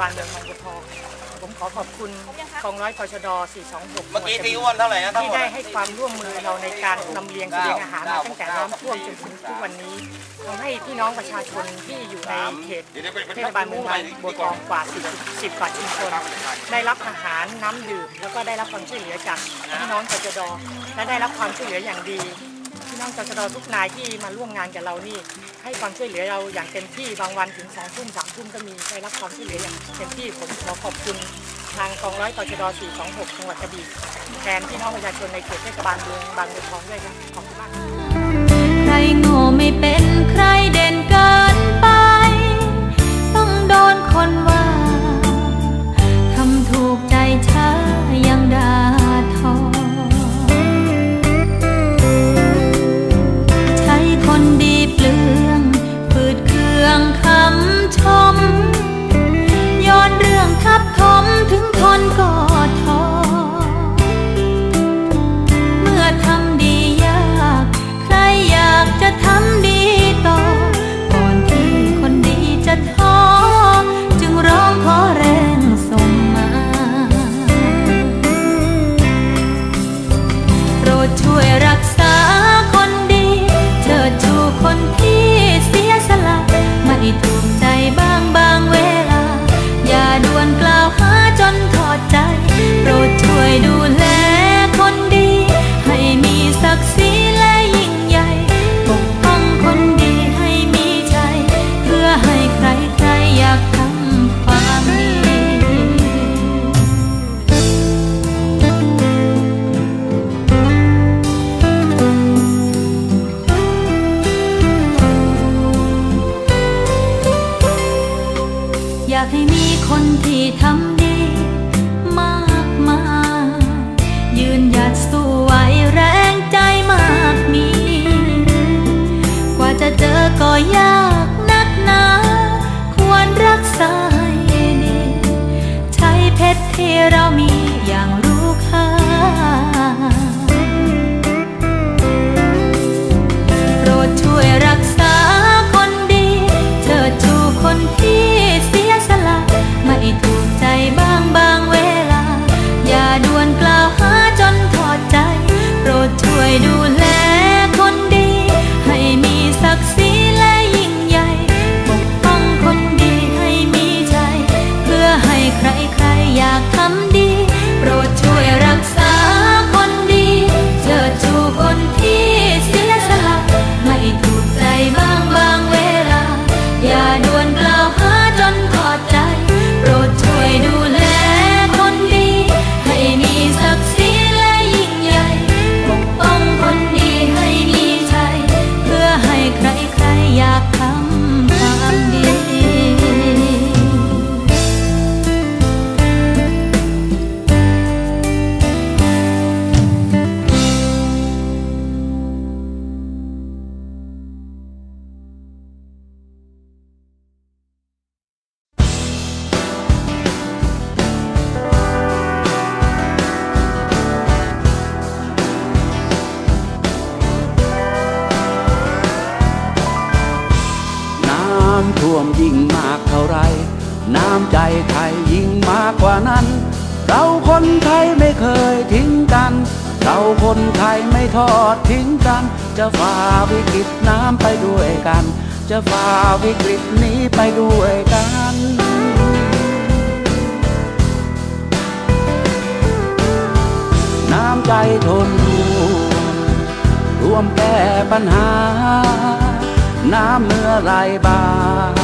บาลเมืองบางบัวทองผมขอขอบคุณกองร้อยตชด 426 เมื่อกี้พี่อ้วนเท่าไหร่นะทั้งที่หมดได้ให้ความร่วมมือเราในการลำเลียงเสบียงอาหารมาตั้งแต่น้ำท่วมจนถึงทุกวันนี้ทำให้พี่น้องประชาชนที่อยู่ในเขตเทศบาลเมืองบางบัวทองกว่า10 10กว่าชุมชนได้รับอาหารน้ำดื่มแล้วก็ได้รับความช่วยเหลือจากพี่น้องตชดและได้รับความช่วยเหลืออย่างดี พี่น้องตชดทุกนายที่มาร่วมงานกับเรานี่ ให้ความช่วยเหลือเราอย่างเต็มที่บางวันถึงสองทุ่มสามทุ่มก็มีได้รับความช่วยเหลืออย่างเต็มที่ผมขอขอบคุณทางกองร้อยตชด426จังหวัดกระบี่แทนพี่น้องประชาชนในเขตเทศบาลเมืองบางบัวทองด้วยครับขอบคุณมากใครโง่ไม่เป็น ดสู้ไหวแร วมยิ่งมากเท่าไร น้ำใจไทยยิ่งมากกว่านั้น เราคนไทยไม่เคยทิ้งกัน เราคนไทยไม่ทอดทิ้งกัน จะฝ่าวิกฤตน้ำไปด้วยกัน จะฝ่าวิกฤตนี้ไปด้วยกันน้ำใจทนรวมแก้ปัญหา น้ำเนื้อไหลบาง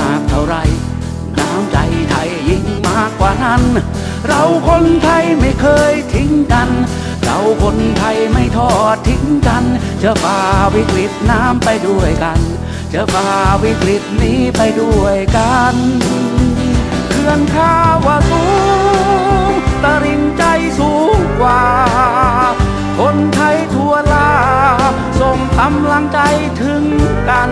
าก กัน เราคนไทยไม่เคยทิ้งกัน เราคนไทยไม่ทอดทิ้งกัน จะฝ่าวิกฤตน้ำไปด้วยกัน จะฝ่าวิกฤตนี้ไปด้วยกันเขื่อนข้าวาสูงตริงใจสูงกว่า คนไทยทั่วลาส่งกำลังใจถึงกัน